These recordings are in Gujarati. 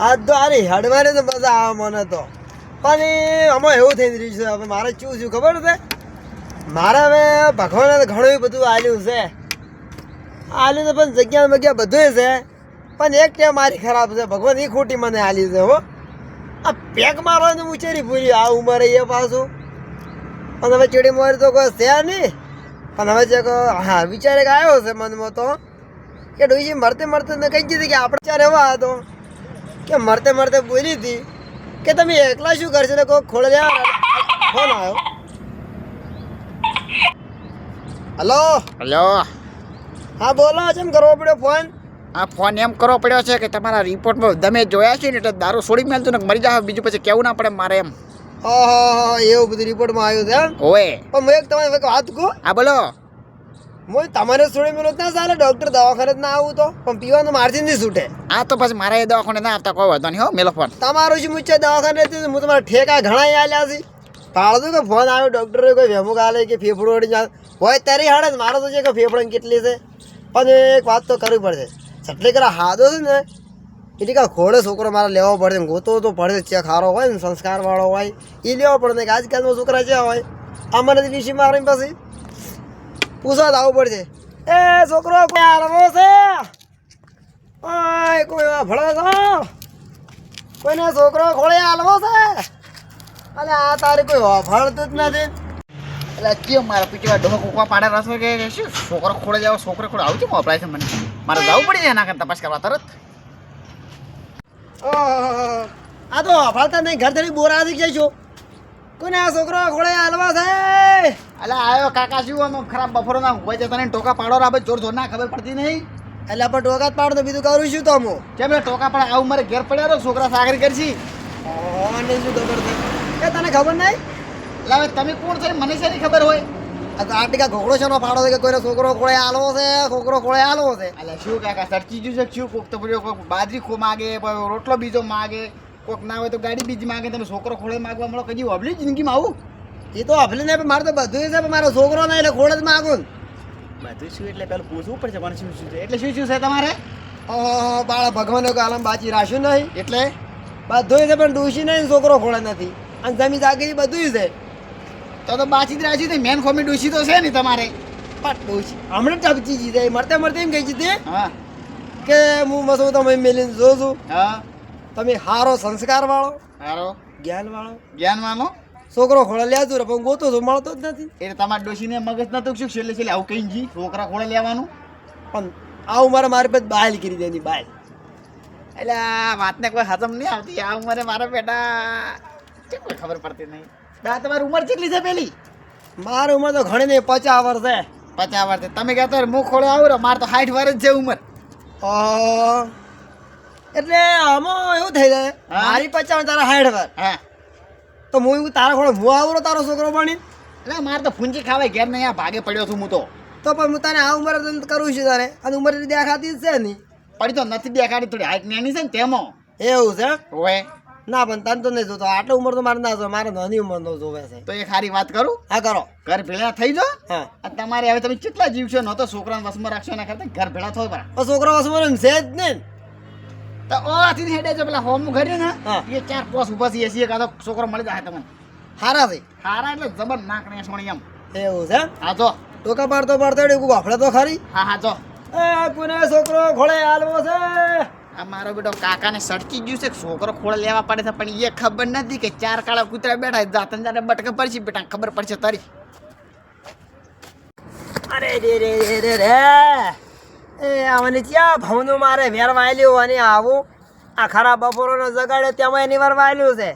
આજ તો આરી હડવાને તો મજા આવે મને તો. પણ આમાં એવું થઈ રહ્યું છે, હવે મારે શું શું ખબર છે? મારે હવે ભગવાને ઘણું બધું આલ્યું છે. આલ્યું તો પણ જગ્યા મગ્યા બધું છે. પણ એક ટેવ મારી ખરાબ છે. ભગવાન એ ખોટી મને આલી છે, હો. આ પેક મારવાનું ઉચેરી પૂરી આ ઉંમરે એ પાછું. પણ હવે ચીડી મારી તો કોઈ છે નહીં. પણ હવે જે હા, વિચારે આવ્યો છે મનમાં તો. કે ડોશી મરતે મરતે ને કહી દીધી કે આપણે ચાર એવા હતો. કે મરતે મરતે બોલી હતી કે તમે એકલા શું કરશો? ને કોઈ ખોળ ફોન આવ્યો. હલો? હલો. હા બોલો કેમ કરવો પડ્યો ફોન? આ ફોન એમ કરવો પડ્યો છે કે તમારા રિપોર્ટમાં તમે જોયા છે ને એટલે દારૂ છોડી મેલતું ને મરી જાવ બીજું પછી કેવું ના પડે મારે એમ. ઓહો એવું બધું રિપોર્ટમાં આવ્યું છે ઓએ પણ હું એક તમારે વાત કહું આ બોલો. હું તમારે છોડી મેલો ના ચાલે ડૉક્ટર દવાખાને જ ના આવું તો. પણ પીવાનું મારથી નહીં છૂટે. આ તો પછી મારે એ દવાખાને ના આવતા કોઈ વાંધો નહીં હો મેલો ફોન તમારું શું મુચ્છે દવાખાને હું તમારા ઠેકા ઘણા આલ્યા છે. પાડતું કે ફોન આવ્યો ડૉક્ટરે કોઈ વેમુક આલે કે ફેફડું અડી જાય? હોય ત્યારે હાડે જ મારો તો છે કે ફેફડાની કેટલી છે. પણ એક વાત તો કરવી પડશે. એટલે કે હાદો છે ને એટલે કે ઘોડે છોકરો મારે લેવો પડે ને ગોતો તો પડે છે ખારો હોય ને સંસ્કારવાળો હોય એ લેવો પડે ને કે આજકાલમાં છોકરા જ્યાં હોય અમારે વિશે મારે પછી પૂછવા જ આવવું પડશે. એ છોકરો, કોઈ આરવો છે? કોઈ ભળે છો? કોઈને છોકરો ખોળે આલવો છે? અને આ તારે કોઈ વાફાળતું જ નથી. એટલે કેમ મારા પીટીવા ડોહો કોકવા પાડે રસો કે શું? છોકરો ખોડે જાવ, છોકરો ખોડે આવું કેમ અપલાય છે મને? મારે જવું પડી જાય એના કરતાં તપાસ કરવા તરત? આ તો વાફાળતા નહીં. ઘર તરી બોરા થઈ જાય છો. કોઈને આ છોકરો ઘોડે હાલવા છે? એટલે આવ્યો કાકા શું આમ ખરાબ બફરો ના હોય છે? તને ટોકા પાડો રાબે જોર જોર ના ખબર પડતી નહીં? એટલે આપણે ટોકા જ પાડો તો બીજું કરું શું તો હું કેમ રે ટોકા પાડે આવું મારે ઘેર પડ્યા રહો છોકરા સાગરી કરશી? ઓને શું ખબર છે? એ તને ખબર નહીં? એટલે હવે તમે કોણ છે? મને શેની ખબર હોય? આ તો ટીકા ઘોડો છે પાડો છે કે કોઈને છોકરો ખોળે આલવો છે? છોકરો ખોળે આલવો છે? એટલે શું કાકા સરચી જ્યું છે શું? કોક તો બાજરી ખો માગે રોટલો બીજો માગે. કોક ના હોય તો ગાડી બીજી માંગે તમે છોકરો ખોળે માગવા મળો કદી અભલી જિંદગીમાં આવું? એ તો અભલી નહીં મારે તો બધું છે પણ મારો છોકરો નહીં એટલે ખોળે જ માગું બધું શું એટલે પેલું પૂછવું પડશે પણ શું શું છે? એટલે શું શું છે તમારે? ઓહો બાળા ભગવાને કાલમ બાચી રાખ્યું નહીં. એટલે? બધું છે પણ ડૂસી નહીં છોકરો ખોળે નથી. અને જમી જાગી બધું છે. તો તો બાચી જ રાખ્યું છે મેન ખોમી ડૂસી તો છે ને તમારે? પણ ડૂસી હમણાં ટપચી જીતે મરતે મરતે એમ કહી જીતે હા. કે હું મસો તમે મેલીને જોઉં છું. હા. તમે હારો સંસ્કાર વાળો સારો જ્ઞાન વાળો જ્ઞાન વાળો છોકરો ખોળા લેતો પણ ગોતો તો મળતો જ નથી. એટલે તમારા ડોશીને મગજ નતું શું છેલ્લે છેલ્લે આવું કઈ જી છોકરા ખોળે લેવાનું? પણ આવું મારે મારી પાસે બાયલ કરી દેની બાયલ. એટલે આ વાતને કોઈ હજમ નહીં આવતી આ ઉંમરે મારા બેટા કેમ કોઈ ખબર પડતી નહીં? દા તમારી ઉંમર કેટલી છે પેલી? મારી ઉંમર તો ઘણી નહીં પચાસ વર્ષ છે. પચાસ વર્ષ તમે કહેતો હું ખોળે આવું મારે તો સાઠ વર્ષ છે ઉંમર. ઓહો. એટલે આમાં એવું થઈ જાય? મારી પચાવ તારા હાઈડ પર તો હું એવું તારા ખોળે હું આવું તારો છોકરો બની એટલે મારે તો ફૂંચી ખાવાય ઘેર નહીં આ ભાગે પડ્યો છું હું તો. તો પણ હું તને આ ઉંમરે કરું છું તારે? અને ઉંમર દેખાતી જ છે નહીં. પડી તો નથી દેખાડી થોડી હાઈટ નાની છે ને તેમાં. એવું છે? હોય ના પણ તને તો નહીં જોતો. આટલી ઉંમર તો મારે ના જોવે મારે નાની ઉંમર નો જોવે છે. તો એક સારી વાત કરું? હા કરો. ઘર ભેળા થઈ જો હા. તમારે હવે તમે કેટલા જીવશો ન તો છોકરાને વસમાં રાખશો એના કરતા ઘર ભેળા બરા તો છોકરો વસમાં છે જ ને તો ઓથી હેડે છે પેલા હોમ ઘરે ને એ ચાર પોસ ઊભા છે એસી કાં તો છોકરો મળી જાય તમને. હારા છે. હારા એટલે જબર નાક ને સોણી એમ. એવું છે? હા જો. ટોકા પાડતો પાડતો એવું વાફડે તો ખરી? હા હા જો. એ કોને છોકરો ખોળે આલવો છે? આ મારો બેટો કાકાને સટકી ગયું છે છોકરો ખોળે લેવા પડે છે પણ એ ખબર નથી કે ચાર કાળા કૂતરા બેઠા. જાતન જાતે બટકે પડશે બેટા ખબર પડશે તારી. અરે રે રે રે રે. એ અને ત્યાં ભવનું મારે વેર વાયલ્યું અને આવું. આ ખરા બપોરોનો જગાડે તેમાં એની વાર વાયેલું છે.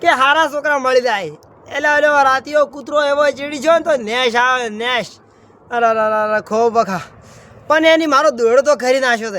કે હારા છોકરા મળી જાય. એટલે એટલે રાતીઓ કૂતરો એવો ચીડી છો ને તો નેશ આવે, નેશ. અરે ખૂબ બખા પણ એની મારો દોડો તો ખરી નાખ્યો છે.